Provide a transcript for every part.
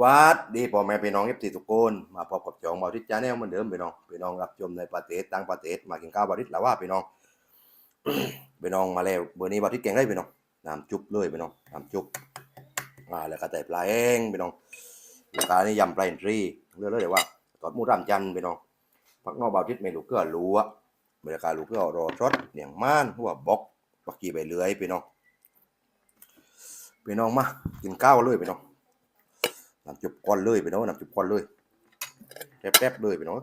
วัดดีพ่อแม่พี่น้องเอฟซีทุกคนมาพบกับจองบาทิจ้าแนลเหมือนเดิมพี่น้องพี่น้องรับชมในประเทศต่างประเทศมากินข้าวบาริสแล้วว่าพี่น้องพี่น้องมาแล้วเบอร์นี้บาริสเก่งได้พี่น้องน้ำจุบเลยพี่น้องน้ำจุบอ่าแล้วก็แต่ปลาเองพี่น้องแล้วกนี่ยำปลาอินทรีเรื่อยๆเลยว่าตอดมูรำจันพี่น้องพักนอกบาริสเมนูเกลือรัวบรรยากาศรูเกลือรอชดเหนียงม่านหัวบอกปักกีใบเลื้อยพี่น้องพี่น้องมากินข้าวเลยพี่น้องน้ำจุบก้อนเลยไปเนาะน้ำจุบก้อนเลยแป๊บๆเลยไปเนาะ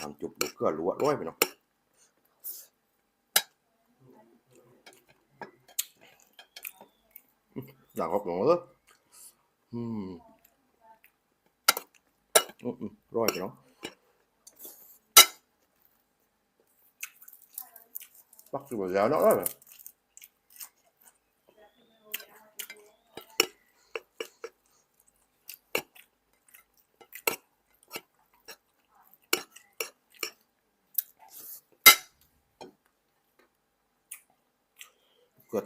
น้ำจุบลูกเกลือลวดร้อยไปเนาะอยากขอบหลงเอออืม อืมร้อยไปเนาะปักจุบแล้วเนาะร้อยไป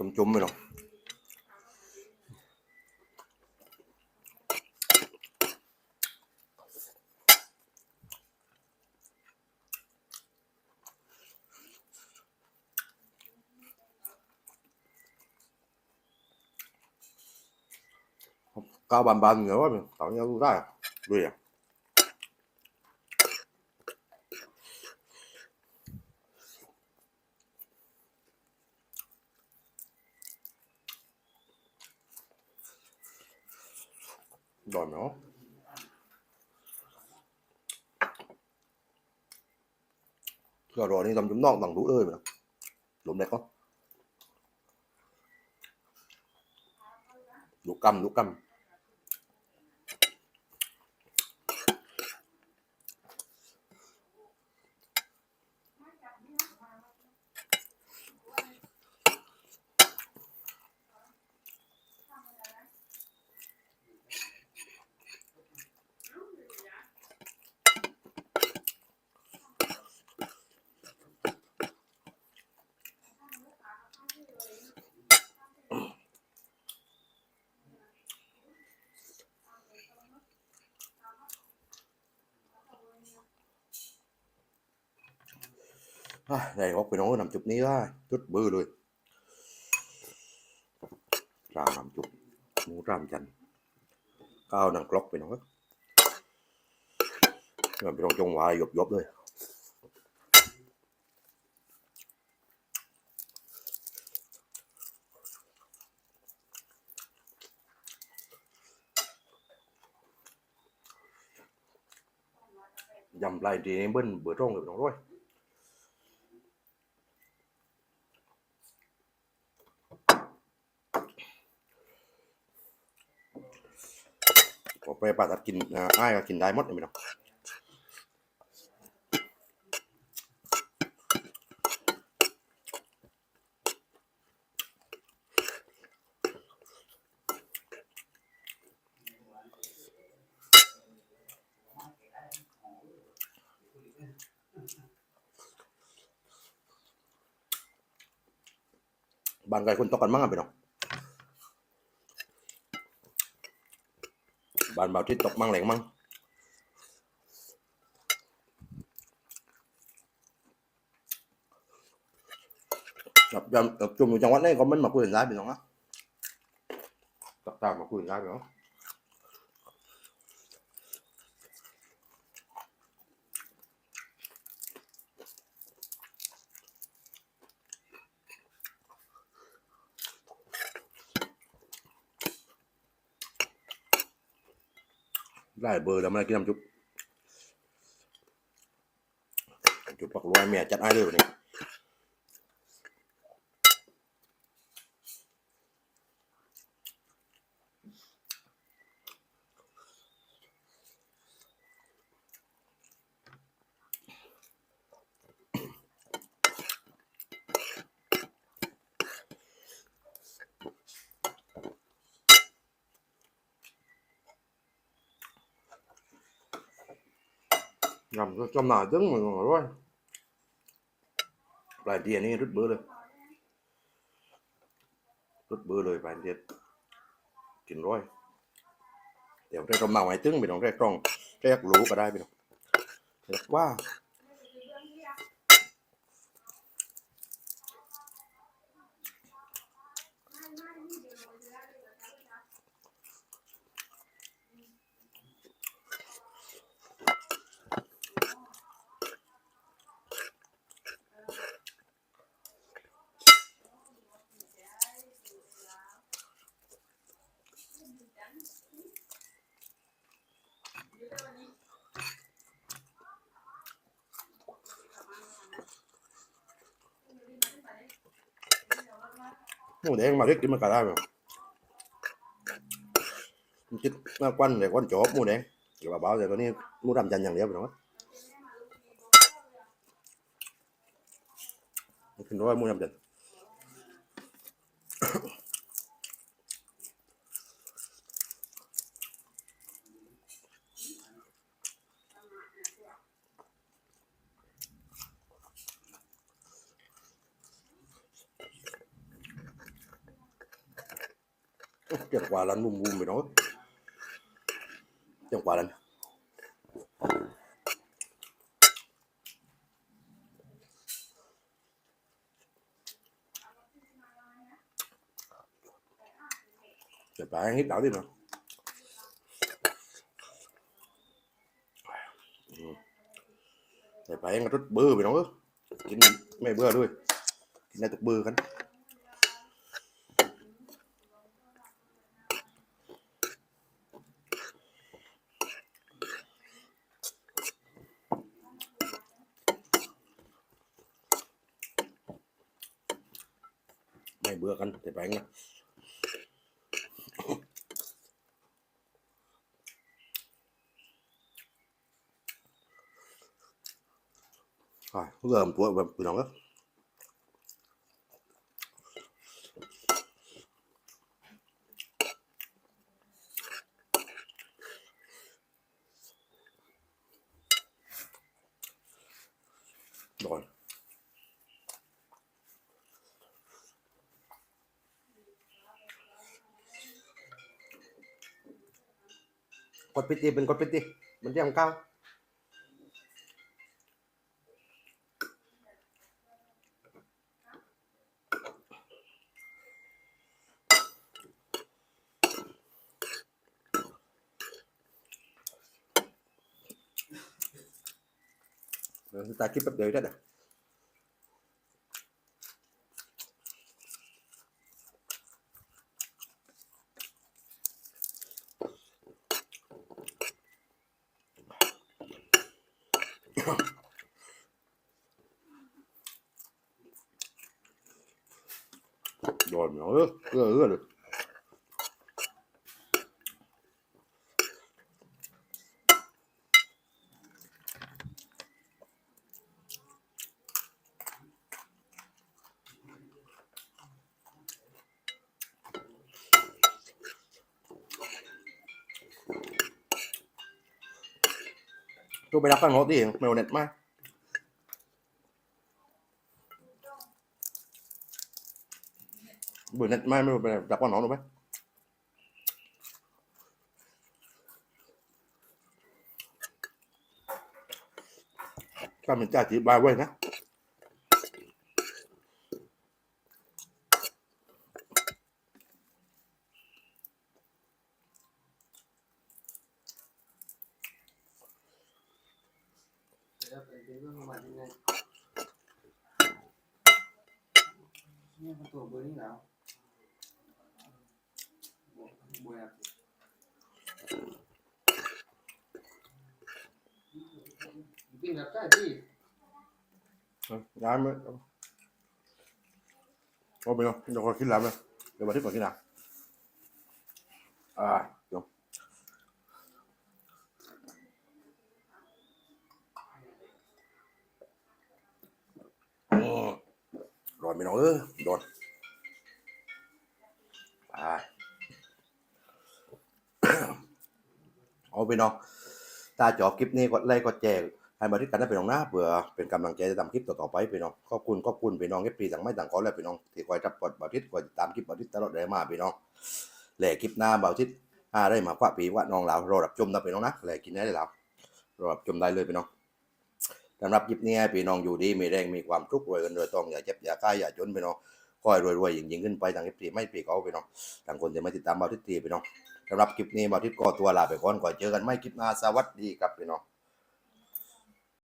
ตัวจุ่มๆไปหรอกก้าวบานๆเหนือว่าเขาเนี่ยรู้ได้ด้วยอ่ะ normal. Rồi rồi đi dòng chúng nọ bằng lũ ơi mà. Lũ đẹp không? Lũ cầm, lũ cầm. đây góc phải nói nằm chục ní đó chút bự rồi ra nằm chục mua ra chanh cao nằm clock phải nói mà bị trong trong ngoài dột dột thôi dầm lại thì em bên bữa trong được nó rồi ไปปลาตัดกินอ้ายก็กินได้หมดเลยไม่ต้องบางไก่คนตกกันมั้งอ่ะไปเนาะบานเบาที่ตกมั่งแหลงมั่งจับยับจุ่มอยู่จังหวัดนี้ก็มันมาคุยกันร้ายเป็นหรอนะตักตามมาคุยกันร้ายเป็นหรอได้เบอร์แล้วไม่กินน้ำจุ๊บจุ๊บปักรวยแม่จัดให้เลยวันนี้ยำกจำหน่ายตึงเหมือนกันด้วยปลายเดียนี่รุดเบอร์เลยรุดเบอร์เลยปลายเดียกินร้อยเดี๋ยวได้กำหน่ายตึงไปน้องได้กล้องแรกรู้ก็ได้ไปน้องว่า mà 오, 내일 맛있기만 가라면 chứ quanh này quanh chỗ mua đen thì bà bảo là con đi mua làm dành dành đẹp rồi đó nói mua làm dành chẳng qua là anh buồn buồn mày nói chẳng qua là anh Để ăn hết đảo đi mà ừ. Để bà ăn rất bơ mày nói Chính mày bơ rồi Chính là tục bơ khánh bữa ăn thịt bánh này. rồi giờ một tuổi và nóng đó กดปิดดิมันกดปิดดิมันเรียกของเก้าตาคิดแป๊บเดียวได้เด้อ Doymuyor. Böyle böyle. ดูไปรับฟังรถดิเมลเน็ตมากเบื่อเน็ตมากไม่รู้ไปรับฟังน้องหือไหมก็มันจะอธิบายไว้นะ Ini betul bunyi lah. Boleh aku. Mungkin nggak tadi. Làm ấy. Ô bên đâu, đâu có khi làm đâu. Để mà thích còn khi nào. À. อนไปน้องเออโดนไปเอาไปน้องตาจอบคลิปนี้กดไลค์กดแจ้งให้มาที่กันได้ไปน้องนะ เผื่อเป็นกำลังใจจะทำคลิปต่อๆไปไปน้องขอบคุณขอบคุณไปน้องเอฟพีต่างไม่ต่างกอแล้วไปน้องที่คอยจับกดบาทิศคอยตามคลิปบาทิศตลอดเลยมาไปน้องแหล่คลิปหน้าบาทิศอาได้มากว่าปีว่าน้องเรารอรับจมได้ไปน้องนะแหล่กินได้เลยเรารอรับจมได้เลยไปน้องสำหรับยิบนี้พี่น้องอยู่ดีมีแรงมีความทุกข์รวยกันโดยตรงอย่าเจ็บอย่าตายอย่าจนพี่น้องค่อยรวยๆยยิ่งขึ้นไปทางทิศตีไม่ปีกเอาพี่น้องทางคนจะไม่ติดตามบาทิพต์พี่น้องสำหรับคลิปนี้บาทิศก่อตัวลาไปก่อนก่อนเจอกันไม่คลิปหน้าสวัสดีครับพี่น้อง